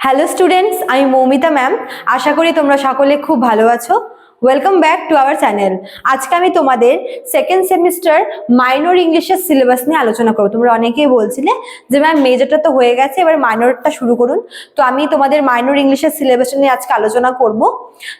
Hello students আমি Moumita ma'am আশা করি তোমরা সকলে খুব ভালো আছো। Welcome back to our channel আজকে আমি তোমাদের সেকেন্ড সেমিস্টার মাইনর ইংলিশের সিলেবাস নিয়ে আলোচনা করব। তোমরা অনেকেই বলছিলে যে ম্যাম মেজরটা তো হয়ে গেছে, এবার মাইনরটা শুরু করুন। তো আমি তোমাদের মাইনর ইংলিশের সিলেবাস নিয়ে আজকে আলোচনা করব।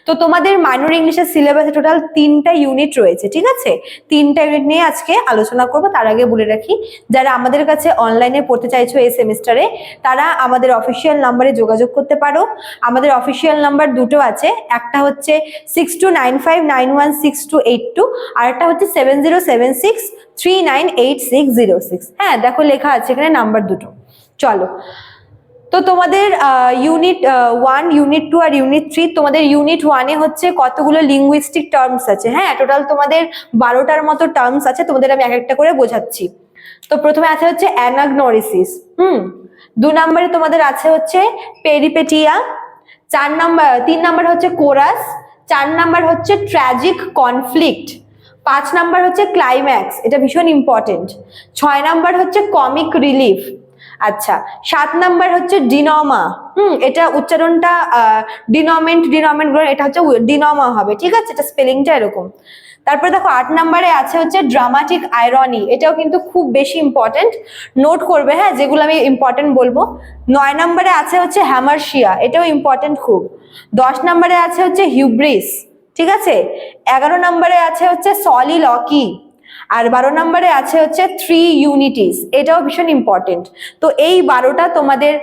তো তোমাদের মাইনর ইংলিশের সিলেবাসে টোটাল তিনটা ইউনিট রয়েছে, ঠিক আছে? তিনটা ইউনিট নিয়ে আজকে আলোচনা করব। তার আগে বলে রাখি, যারা আমাদের কাছে অনলাইনে পড়তে চাইছো এই সেমিস্টারে তারা আমাদের অফিসিয়াল নাম্বারে যোগাযোগ করতে পারো। আমাদের অফিসিয়াল নাম্বার দুটো আছে। একটা হচ্ছে six two nine five nine one six two eight two আর একটা হচ্ছে seven zero seven six three nine eight six zero six হ্যাঁ দেখো লেখা আছে এখানে নাম্বার দুটো। চলো। তো তোমাদের ইউনিট ওয়ান ইউনিট টু আর ইউনিট থ্রি তোমাদের ইউনিট ওয়ানে হচ্ছে কতগুলো লিঙ্গুইস্টিক টার্মস আছে? হ্যাঁ টোটাল তোমাদের বারোটার মতো টার্মস আছে, তোমাদের আমি এক একটা করে বোঝাচ্ছি। তো প্রথমে আছে হচ্ছে অ্যানাগনোরিসিস। হুম, দু নম্বরে তোমাদের আছে হচ্ছে পেরিপেটিয়া, চার নাম্বার, তিন নাম্বার হচ্ছে কোরাস চার নাম্বার হচ্ছে ট্র্যাজিক কনফ্লিক্ট পাঁচ নাম্বার হচ্ছে ক্লাইম্যাক্স এটা ভীষণ ইম্পর্টেন্ট ছয় নাম্বার হচ্ছে কমিক রিলিফ আচ্ছা সাত নাম্বার হচ্ছে ডিনমা হুম, এটা উচ্চারণটা ডিনমেন্ট ডিনমেন্ট এটা হচ্ছে ডিনমা হবে, ঠিক আছে? এটা স্পেলিংটা এরকম। তারপরে দেখো আট নাম্বারে আছে হচ্ছে ড্রামাটিক আয়রনি এটাও কিন্তু খুব বেশি ইম্পর্টেন্ট নোট করবে হ্যাঁ যেগুলো আমি ইম্পর্টেন্ট বলব। নয় নাম্বারে আছে হচ্ছে হ্যামারশিয়া এটাও ইম্পর্টেন্ট খুব। দশ নাম্বারে আছে হচ্ছে হিউব্রিস ঠিক আছে? এগারো নাম্বারে আছে হচ্ছে সলিলকি আর বারো নম্বরে আছে হচ্ছে থ্রি ইউনিটিস এটাও ভীষণ ইম্পর্টেন্ট তো এই বারোটা তোমাদের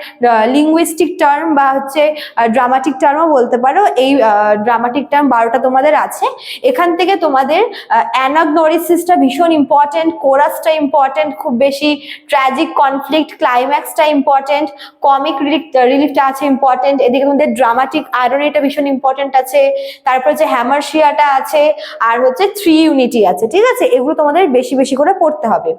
লিঙ্গুইস্টিক টার্ম বা হচ্ছে ড্রামাটিক টার্মও বলতে পারো, এই ড্রামাটিক টার্ম বারোটা তোমাদের আছে। এখান থেকে তোমাদের অ্যানাগনোরিসিসটা ভীষণ ইম্পর্টেন্ট কোরাসটা ইম্পর্টেন্ট খুব বেশি ট্র্যাজিক কনফ্লিক্ট ক্লাইম্যাক্সটা ইম্পর্টেন্ট কমিক রিলিফ রিলিফটা আছে ইম্পর্টেন্ট এদিকে তোমাদের ড্রামাটিক আয়রনিটা ভীষণ ইম্পর্টেন্ট আছে, তারপর যে হ্যামারশিয়াটা আছে, আর হচ্ছে থ্রি ইউনিটি আছে, ঠিক আছে? এগুলো তোমাদের বেশি বেশি করে পড়তে হবে।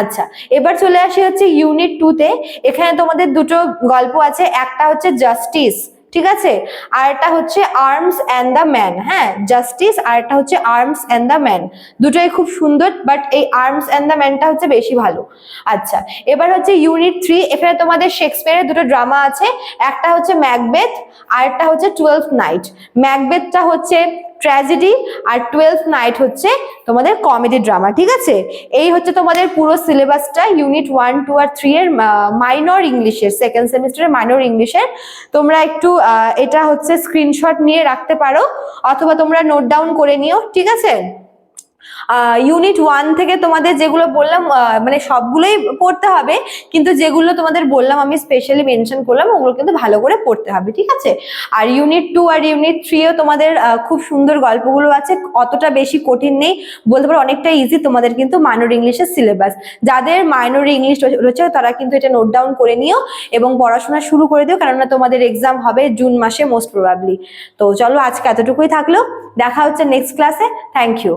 আচ্ছা এবার চলে আসি হচ্ছে ইউনিট টুতে এখানে তোমাদের দুটো গল্প আছে, একটা হচ্ছে জাস্টিস ঠিক আছে? আর একটা হচ্ছে আর্মস অ্যান্ড দ্য ম্যান হ্যাঁ? জাস্টিস আর একটা হচ্ছে আর্মস অ্যান্ড দ্য ম্যান দুটোই খুব সুন্দর বাট এই আর্মস অ্যান্ড দ্য ম্যানটা হচ্ছে বেশি ভালো। আচ্ছা এবার হচ্ছে ইউনিট থ্রি এখানে তোমাদের শেক্সপিয়ারের দুটো ড্রামা আছে। একটা হচ্ছে ম্যাকবেথ, আর একটা হচ্ছে টুয়েলভ নাইট ম্যাকবেথটা হচ্ছে ট্র্যাজেডি আর টুয়েলভ নাইট হচ্ছে তোমাদের কমেডি ড্রামা, ঠিক আছে? এই হচ্ছে তোমাদের পুরো সিলেবাসটা, ইউনিট ওয়ান, টু আর থ্রি এর মাইনর ইংলিশের সেকেন্ড সেমিস্টারের মাইনর ইংলিশের তোমরা একটু এটা হচ্ছে স্ক্রিনশট নিয়ে রাখতে পারো, অথবা তোমরা নোট ডাউন করে নিও, ঠিক আছে? ইউনিট ওয়ান থেকে তোমাদের যেগুলো বললাম মানে সবগুলোই পড়তে হবে, কিন্তু যেগুলো তোমাদের বললাম আমি স্পেশালি মেনশন করলাম, ওগুলো কিন্তু ভালো করে পড়তে হবে, ঠিক আছে? আর ইউনিট টু আর ইউনিট থ্রিও তোমাদের খুব সুন্দর গল্পগুলো আছে, অতটা বেশি কঠিন নেই, বলতে পারো অনেকটা ইজি তোমাদের কিন্তু মাইনর ইংলিশের সিলেবাস যাদের মাইনর ইংলিশ রয়েছে, তারা কিন্তু এটা নোট ডাউন করে নিও এবং পড়াশোনা শুরু করে দিও, কেননা তোমাদের এক্সাম হবে জুন মাসে মোস্ট প্রবাবলি তো চলো আজকে এতটুকুই থাকল, দেখা হচ্ছে নেক্সট ক্লাসে থ্যাংক ইউ